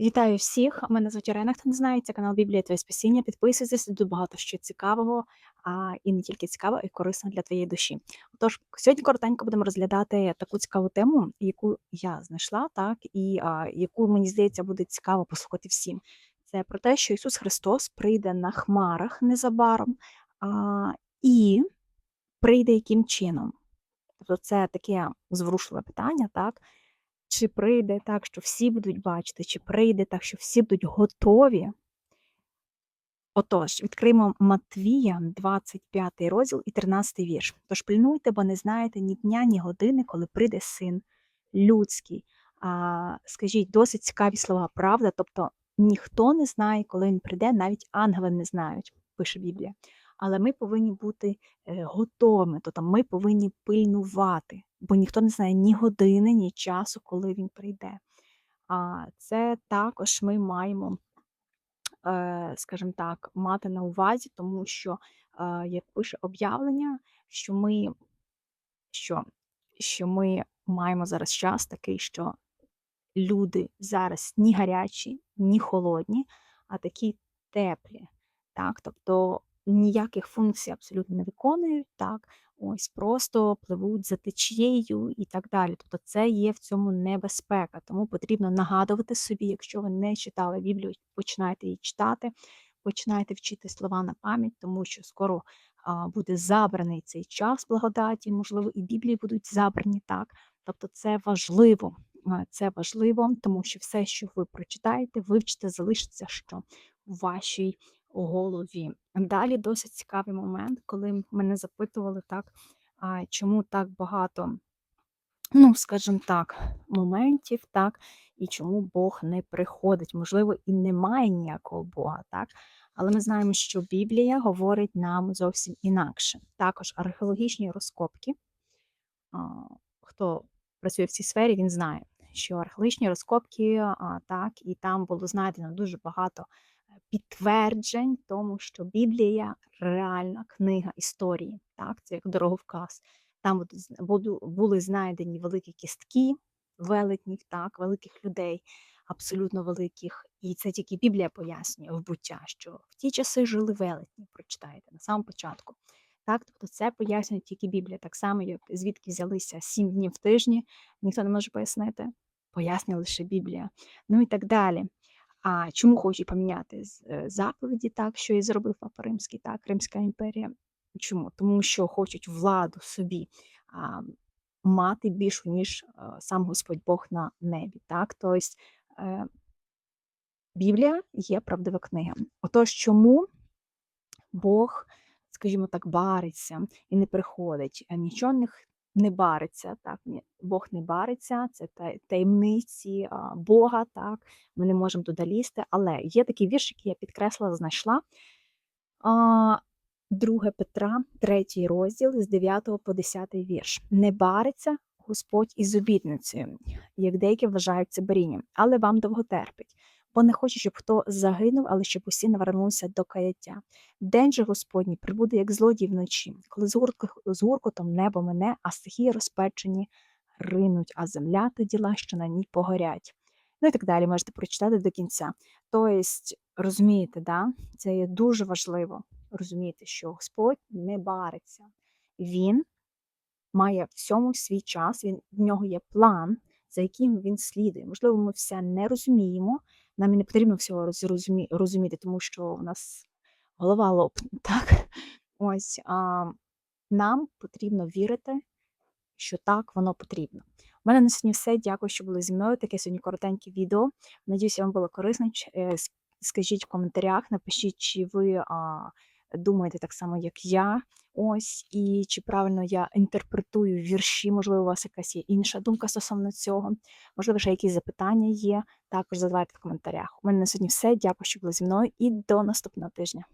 Вітаю всіх! Мене звуть Ірина, хто не знає, це канал Біблія Твоє Спасіння. Підписуйтесь, тут багато що цікавого, а і не тільки цікаво, й корисно для твоєї душі. Отож, сьогодні коротенько будемо розглядати таку цікаву тему, яку я знайшла, так, і а, яку, мені здається, буде цікаво послухати всім. Це про те, що Ісус Христос прийде на хмарах незабаром а, і прийде яким чином. Тобто це таке зворушливе питання, так? Чи прийде так, що всі будуть бачити, чи прийде так, що всі будуть готові? Отож, відкриємо Матвія, 25 розділ і 13 вірш. Тож пильнуйте, бо не знаєте ні дня, ні години, коли прийде син людський. А, Скажіть, досить цікаві слова, правда? Тобто ніхто не знає, коли він прийде, навіть ангели не знають, пише Біблія. Але ми повинні бути е, готовими, тобто ми повинні пильнувати, бо ніхто не знає ні години, ні часу, коли він прийде. А це також ми маємо, е, скажімо так, мати на увазі, тому що, е, як пише об'явлення, що ми, що, що ми маємо зараз час такий, що люди зараз ні гарячі, ні холодні, а такі теплі. Так? Тобто ніяких функцій абсолютно не виконують, так? Ось просто пливуть за течією і так далі. Тобто це є в цьому небезпека. Тому потрібно нагадувати собі, якщо ви не читали Біблію, починайте її читати, починайте вчити слова на пам'ять, тому що скоро а, буде забраний цей час благодаті, можливо, і Біблії будуть забрані так. Тобто це важливо. Це важливо, тому що все, що ви прочитаєте, вивчите, залишиться що в вашій голові. Далі досить цікавий момент, коли мене запитували так, а чому так багато, ну, скажімо так, моментів, так, і чому Бог не приходить. Можливо, і немає ніякого Бога, так. Але ми знаємо, що Біблія говорить нам зовсім інакше. Також археологічні розкопки. Хто працює в цій сфері, він знає, що археологічні розкопки, так, і там було знайдено дуже багато підтверджень тому, що Біблія реальна книга історії, так, це як дороговказ. Там були знайдені великі кістки велетнів, так, великих людей, абсолютно великих. І це тільки Біблія пояснює в буття, що в ті часи жили велетні, прочитаєте на самому початку. Так, Тобто це пояснює тільки Біблія, так само, як звідки взялися сім днів в тижні, ніхто не може пояснити, пояснює лише Біблія. Ну і так далі. А чому хочуть поміняти е, заповіді, так, що і зробив Папа Римський, так, Римська імперія? Чому? Тому що хочуть владу собі а, мати більшу, ніж а, е, сам Господь Бог на небі. Так? Тобто е, Біблія є правдива книга. Отож, чому Бог, скажімо так, бариться і не приходить? Нічого не бариться, так, Бог не бариться, це таємниці Бога, так, ми не можемо туди лізти, але є такий вірш, який я підкреслила, знайшла. 2 Петра, 3 розділ з 9 по 10 вірш. Не бариться Господь із обітницею, як деякі вважають це барінням, але вам довго терпить бо не хоче, щоб хто загинув, але щоб усі навернулися до каяття. День же Господній прибуде, як злодій вночі, коли з гуркотом небо мене, а стихії розпечені ринуть, а земля та діла, що на ній погорять. Ну і так далі можете прочитати до кінця. Тобто, розумієте, да? це є дуже важливо розуміти, що Господь не бариться. Він має всьому свій час, він, в нього є план, за яким він слідує. Можливо, ми все не розуміємо, нам і не потрібно всього розумі, розуміти, тому що у нас голова лопне. Так? Ось а, нам потрібно вірити, що так воно потрібно. У мене на сьогодні все. Дякую, що були зі мною. Таке сьогодні коротеньке відео. Надіюся, вам було корисно. Е, скажіть в коментарях, напишіть, чи ви а, думаєте так само, як я. Ось, і чи правильно я інтерпретую вірші, можливо, у вас якась є інша думка стосовно цього. Можливо, ще якісь запитання є. Також задавайте в коментарях. У мене на сьогодні все. Дякую, що були зі мною, і до наступного тижня.